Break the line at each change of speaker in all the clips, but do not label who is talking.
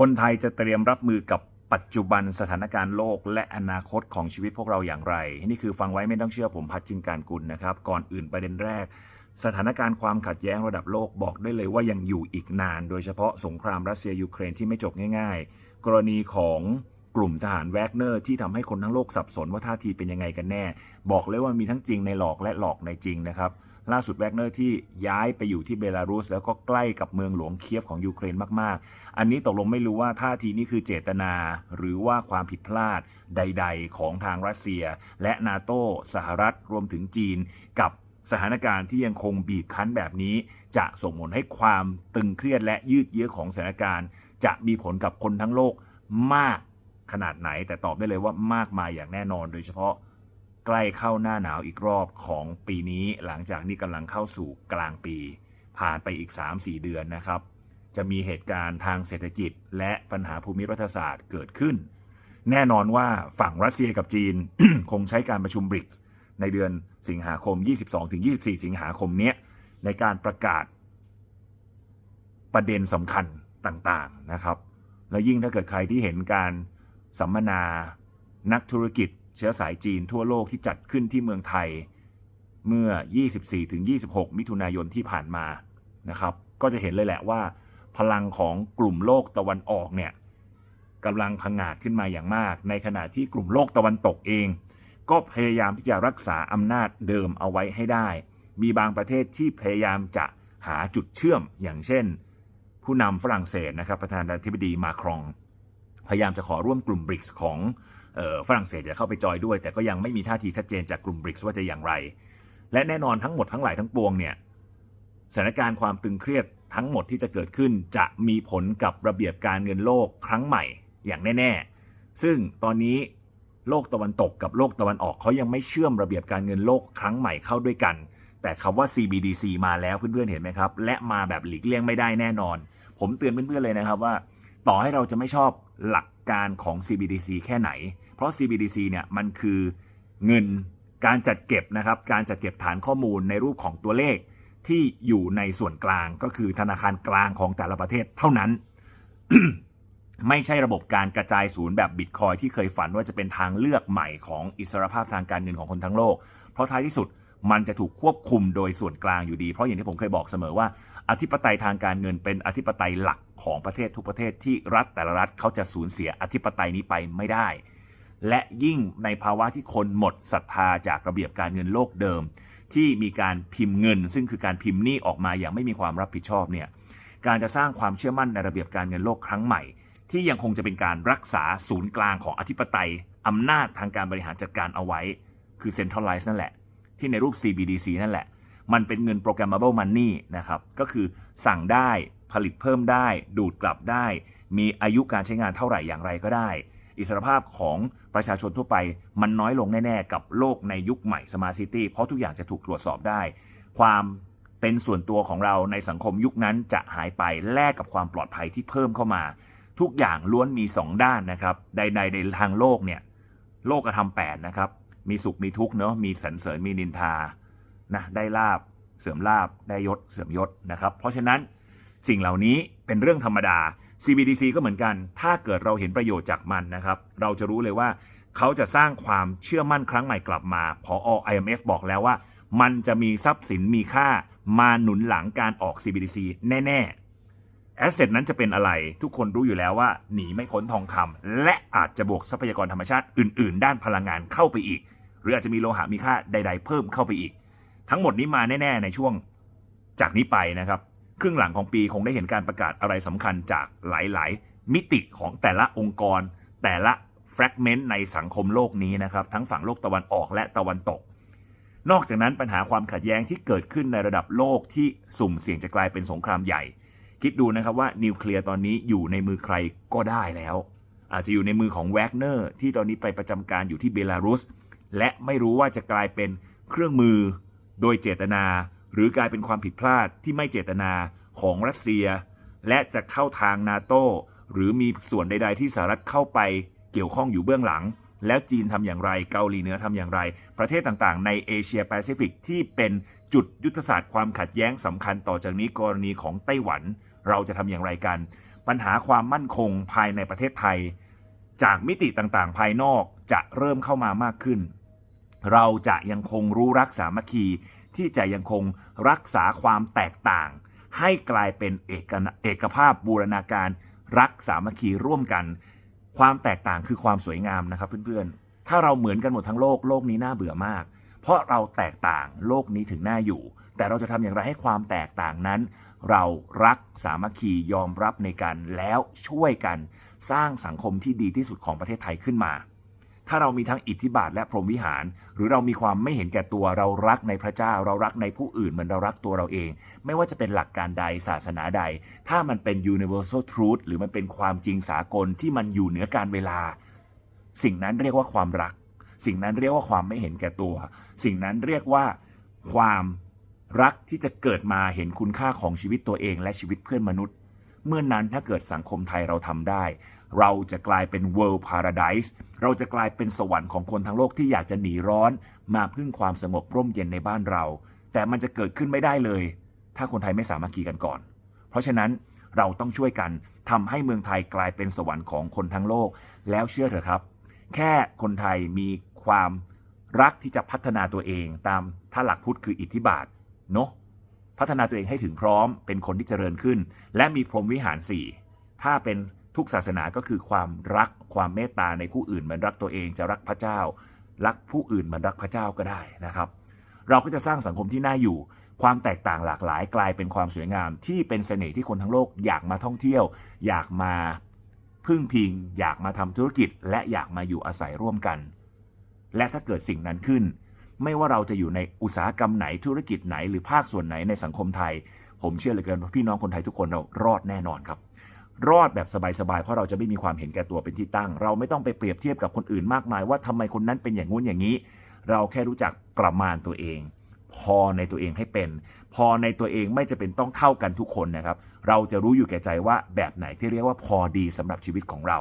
คนไทยจะเตรียมรับมือกับปัจจุบันสถานการณ์โลก และอนาคตของชีวิตพวกเราอย่างไร นี่คือฟังไว้ไม่ต้องเชื่อผมพัดจินการกุลนะครับ ก่อนอื่นประเด็นแรก สถานการณ์ความขัดแย้งระดับโลกบอกได้เลยว่ายังอยู่อีกนาน โดยเฉพาะสงครามรัสเซียยูเครนที่ไม่จบง่าย ๆ กรณีของกลุ่มทหารแวกเนอร์ที่ทำให้คนทั้งโลกสับสนว่าท่าทีเป็นยังไงกันแน่ บอกเลยว่ามีทั้งจริงในหลอกและหลอกในจริงนะครับ ล่าสุดแวกเนอร์ที่ย้ายไปอยู่ที่เบลารุส แล้วก็ใกล้กับเมืองหลวงเคียฟของยูเครนมากๆ อันนี้ตกลงไม่รู้ว่าท่าทีนี้คือเจตนาหรือว่าความผิดพลาดใด ๆ ของทางรัสเซีย และนาโตสหรัฐรวมถึงจีนกับสถานการณ์ที่ยังคงบีบคั้นแบบนี้ จะส่งผลให้ความตึงเครียดและยืดเยื้อของสถานการณ์ จะมีผลกับคนทั้งโลกมากขนาดไหน แต่ตอบได้เลยว่ามากมายอย่างแน่นอน โดยเฉพาะ ใกล้เข้าหน้าหนาวอีกรอบของปีนี้หลังจากนี้กำลังเข้าสู่กลางปี ผ่านไปอีก 3-4 เดือนนะครับ จะมีเหตุการณ์ทางเศรษฐกิจ และปัญหาภูมิรัฐศาสตร์เกิดขึ้น แน่นอนว่าฝั่งรัสเซียกับจีน คงใช้การประชุมบริกส์ในเดือนสิงหาคม 22-24 สิงหาคมเนี้ยในการประกาศประเด็นสำคัญต่างๆนะครับ แล้วยิ่งถ้าเกิดใครที่เห็นการสัมมนานักธุรกิจ เชื้อสายจีนทั่วโลกที่จัดขึ้นที่เมืองไทย เมื่อ 24-26 มิถุนายนที่ผ่านมานะครับก็จะเห็นเลยแหละว่า พลังของกลุ่มโลกตะวันออกเนี่ยกำลังพังอาจขึ้นมาอย่างมาก ในขณะที่กลุ่มโลกตะวันตกเอง ก็พยายามที่จะรักษาอำนาจเดิมเอาไว้ให้ได้ มีบางประเทศที่พยายามจะหาจุดเชื่อมอย่างเช่น ผู้นำฝรั่งเศสนะครับประธานาธิบดีมาครอง พยายามจะขอร่วมกลุ่มบริกส์ของ ฝรั่งเศสจะเข้าไปจอยด้วย แต่ก็ยังไม่มีท่าทีชัดเจนจากกลุ่มบริกส์ว่าจะอย่างไร และแน่นอนทั้งหมดทั้งหลายทั้งปวงเนี่ยสถานการณ์ความตึงเครียดทั้งหมดที่จะเกิดขึ้นจะมีผลกับระเบียบการเงินโลกครั้งใหม่อย่างแน่ ๆ ซึ่งตอนนี้โลกตะวันตกกับโลกตะวันออกเขายังไม่เชื่อมระเบียบการเงินโลกครั้งใหม่เข้าด้วยกัน แต่คำว่า CBDC มาแล้วเพื่อนๆเห็นไหมครับ และมาแบบหลีกเลี่ยงไม่ได้แน่นอน ผมเตือนเพื่อนๆเลยนะครับว่า ต่อให้เราจะไม่ชอบหลัก การของ CBDC แค่ไหน เพราะ CBDC เนี่ยมันคือเงินการจัดเก็บนะครับ การจัดเก็บฐานข้อมูลในรูปของตัวเลขที่อยู่ในส่วนกลางก็คือธนาคารกลางของแต่ละประเทศเท่านั้น ไม่ใช่ระบบการกระจายศูนย์แบบบิตคอยที่เคยฝันว่าจะเป็นทางเลือกใหม่ของอิสรภาพทางการเงินของคนทั้งโลก เพราะท้ายที่สุดมันจะถูกควบคุมโดยส่วนกลางอยู่ดี เพราะอย่างที่ผมเคยบอกเสมอว่า อธิปไตยทางการเงินเป็นอธิปไตยหลักของประเทศทุกประเทศที่รัฐแต่ละรัฐเขาจะสูญเสียอธิปไตยนี้ไปไม่ได้ และยิ่งในภาวะที่คนหมดศรัทธาจากระเบียบการเงินโลกเดิม ที่มีการพิมพ์เงิน ซึ่งคือการพิมพ์หนี้ออกมาอย่างไม่มีความรับผิดชอบเนี่ยการจะสร้างความเชื่อมั่นในระเบียบการเงินโลกครั้งใหม่ ที่ยังคงจะเป็นการรักษาศูนย์กลางของอธิปไตยอำนาจทางการบริหารจัดการเอาไว้ คือ centralize นั่นแหละ ที่ในรูป CBDC นั่นแหละ มันเป็นเงิน programmable money นะครับ ก็คือสั่งได้ผลิตเพิ่มได้ ดูดกลับได้ มีอายุการใช้งานเท่าไหร่อย่างไรก็ได้ อิสรภาพของประชาชนทั่วไปมันน้อยลงแน่ ๆ กับโลกในยุคใหม่ Smart City เพราะทุกอย่างจะถูกตรวจสอบได้ ความเป็นส่วนตัวของเราในสังคมยุคนั้นจะหายไปแลกกับความปลอดภัยที่เพิ่มเข้ามา ทุกอย่างล้วนมี 2 ด้านนะครับใดๆในทางโลกเนี่ยโลกกระทำแปดนะครับมีสุขมีทุกข์เนาะมีสรรเสริญมีนินทา นะได้ลาบเสื่อมลาบได้ยศเสื่อมยศนะครับ เพราะฉะนั้นสิ่งเหล่านี้เป็นเรื่องธรรมดา CBDC ก็เหมือนกัน ถ้าเกิดเราเห็นประโยชน์จากมันนะครับ เราจะรู้เลยว่าเขาจะสร้างความเชื่อมั่นครั้งใหม่กลับมาพอ IMF บอกแล้วว่า มันจะมีทรัพย์สินมีค่ามาหนุนหลังการออก CBDC แน่ๆแอสเซทนั้นจะเป็นอะไร ทุกคนรู้อยู่แล้วว่า หนีไม่พ้นทองคำและอาจจะบวกทรัพยากรธรรมชาติอื่น ๆ ด้านพลังงานเข้าไปอีก หรืออาจจะมีโลหะมีค่าใด ๆ เพิ่มเข้าไปอีก ทั้งหมดนี้มาแน่ ๆ ในช่วงจากนี้ไปนะครับ ครึ่งหลังของปีคงได้เห็นการประกาศอะไรสำคัญจากหลาย ๆ มิติของแต่ละองค์กร แต่ละแฟกเมนต์ในสังคมโลกนี้นะครับทั้งฝั่งโลกตะวันออกและตะวันตก นอกจากนั้นปัญหาความขัดแย้งที่เกิดขึ้นในระดับโลกที่สุ่มเสี่ยงจะกลายเป็นสงครามใหญ่ คิดดูนะครับว่านิวเคลียร์ตอนนี้อยู่ในมือใครก็ได้แล้ว อาจจะอยู่ในมือของแวกเนอร์ที่ตอนนี้ไปประจำการอยู่ที่เบลารุสและไม่รู้ว่าจะกลายเป็นเครื่องมือ โดยเจตนา หรือกลายเป็นความผิดพลาดที่ไม่เจตนาของรัสเซีย และจะเข้าทางนาโตหรือมีส่วนใด ๆ ที่สหรัฐเข้าไปเกี่ยวข้องอยู่เบื้องหลัง แล้วจีนทำอย่างไรเกาหลีเหนือทำอย่างไร ประเทศต่างๆ ในเอเชียแปซิฟิกที่เป็นจุดยุทธศาสตร์ความขัดแย้งสำคัญต่อจากนี้กรณีของไต้หวัน เราจะทำอย่างไรกัน ปัญหาความมั่นคงภายในประเทศไทย จากมิติต่างๆ ภายนอกจะเริ่มเข้ามามากขึ้น เราจะยังคงรู้รักสามัคคี ที่จะยังคงรักษาความแตกต่าง ให้กลายเป็นเอกเอกภาพบูรณาการ รักสามัคคีร่วมกัน ความแตกต่างคือความสวยงามนะครับเพื่อนๆ ถ้าเราเหมือนกันหมดทั้งโลกโลกนี้น่าเบื่อมาก เพราะเราแตกต่างโลกนี้ถึงน่าอยู่ แต่เราจะทำอย่างไรให้ความแตกต่างนั้น เรารักสามัคคียอมรับในกันแล้วช่วยกัน สร้างสังคมที่ดีที่สุดของประเทศไทยขึ้นมา ถ้าเรามีทั้งอิทธิบาทและพรหมวิหาร หรือเรามีความไม่เห็นแก่ตัวเรารักในพระเจ้า เรารักในผู้อื่นเหมือนเรารักตัวเราเอง ไม่ว่าจะเป็นหลักการใดศาสนาใด ถ้ามันเป็น universal truth หรือมันเป็นความจริงสากลที่มันอยู่เหนือการเวลา สิ่งนั้นเรียกว่าความรัก สิ่งนั้นเรียกว่าความไม่เห็นแก่ตัว สิ่งนั้นเรียกว่าความรักที่จะเกิดมาเห็นคุณค่าของชีวิตตัวเองและชีวิตเพื่อนมนุษย์ เมื่อนนั้นถ้าเกิดสังคมไทยเราทำได้ เราจะกลายเป็น world paradise เราจะกลายเป็นสวรรค์ของคนทั้งโลกที่อยากจะหนีร้อน มาพึ่งความสงบร่มเย็นในบ้านเรา แต่มันจะเกิดขึ้นไม่ได้เลย ถ้าคนไทยไม่สามัคคีกันก่อน เพราะฉะนั้นเราต้องช่วยกันทำให้เมืองไทยกลายเป็นสวรรค์ของคนทั้งโลก แล้วเชื่อเถอะครับ แค่คนไทยมีความรักที่จะพัฒนาตัวเองตามถ้าหลักพุทธคืออิทธิบาทเนาะพัฒนาตัวเองให้ถึงพร้อม เป็นคนที่เจริญขึ้น และมีพรหมวิหารสี่ถ้าเป็น ทุกศาสนาก็คือความรักความเมตตาในผู้อื่นเหมือนรักตัวเองจะรักพระเจ้า รักผู้อื่นเหมือนรักพระเจ้าก็ได้นะครับ เราก็จะสร้างสังคมที่น่าอยู่ ความแตกต่างหลากหลายกลายเป็นความสวยงาม ที่เป็นเสน่ห์ที่คนทั้งโลกอยากมาท่องเที่ยว อยากมาพึ่งพิง อยากมาทำธุรกิจ และอยากมาอยู่อาศัยร่วมกัน และถ้าเกิดสิ่งนั้นขึ้น ไม่ว่าเราจะอยู่ในอุตสาหกรรมไหนธุรกิจไหนหรือภาคส่วนไหนในสังคมไทย ผมเชื่อเหลือเกินว่าพี่น้องคนไทยทุกคนเรารอดแน่นอนครับ รอดแบบสบายๆ เพราะเราจะไม่มีความเห็นแก่ตัวเป็นที่ตั้ง เราไม่ต้องไปเปรียบเทียบกับคนอื่นมากมาย ว่าทำไมคนนั้นเป็นอย่างงู้นอย่างนี้ เราแค่รู้จักประมาณตัวเอง พอในตัวเองให้เป็น พอในตัวเองไม่จะเป็นต้องเท่ากันทุกคนนะครับ เราจะรู้อยู่แก่ใจว่าแบบไหนที่เรียกว่าพอดีสำหรับชีวิตของเรา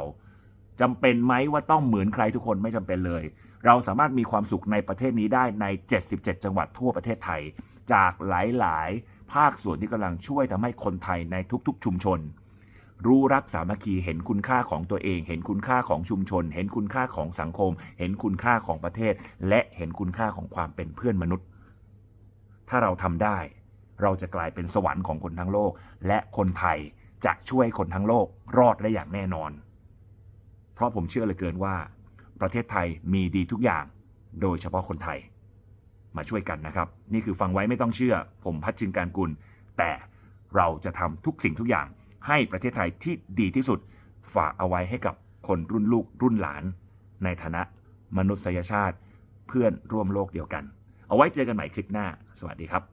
จำเป็นไหมว่าต้องเหมือนใครทุกคนไม่จำเป็นเลย เราสามารถมีความสุขในประเทศนี้ได้ใน 77 จังหวัดทั่วประเทศไทย จากหลายๆ ภาคส่วนที่กำลังช่วยทำให้คนไทยในทุก ๆ ชุมชน รู้รักสามัคคีเห็นคุณค่าของตัวเอง เห็นคุณค่าของชุมชน เห็นคุณค่าของสังคม เห็นคุณค่าของประเทศ และเห็นคุณค่าของความเป็นเพื่อนมนุษย์ ถ้าเราทำได้ เราจะกลายเป็นสวรรค์ของคนทั้งโลก และคนไทยจะช่วยคนทั้งโลกรอดได้อย่างแน่นอน เพราะผมเชื่อเหลือเกินว่า ประเทศไทยมีดีทุกอย่าง โดยเฉพาะคนไทย มาช่วยกันนะครับ นี่คือฟังไว้ไม่ต้องเชื่อ ผมพัชชินการกุล แต่เราจะทำทุกสิ่งทุกอย่าง ให้ประเทศไทยที่ดีที่สุดฝากเอาไว้ให้กับคนรุ่นลูกรุ่นหลาน ในฐานะมนุษยชาติเพื่อนร่วมโลกเดียวกัน เอาไว้เจอกันใหม่คลิปหน้า สวัสดีครับ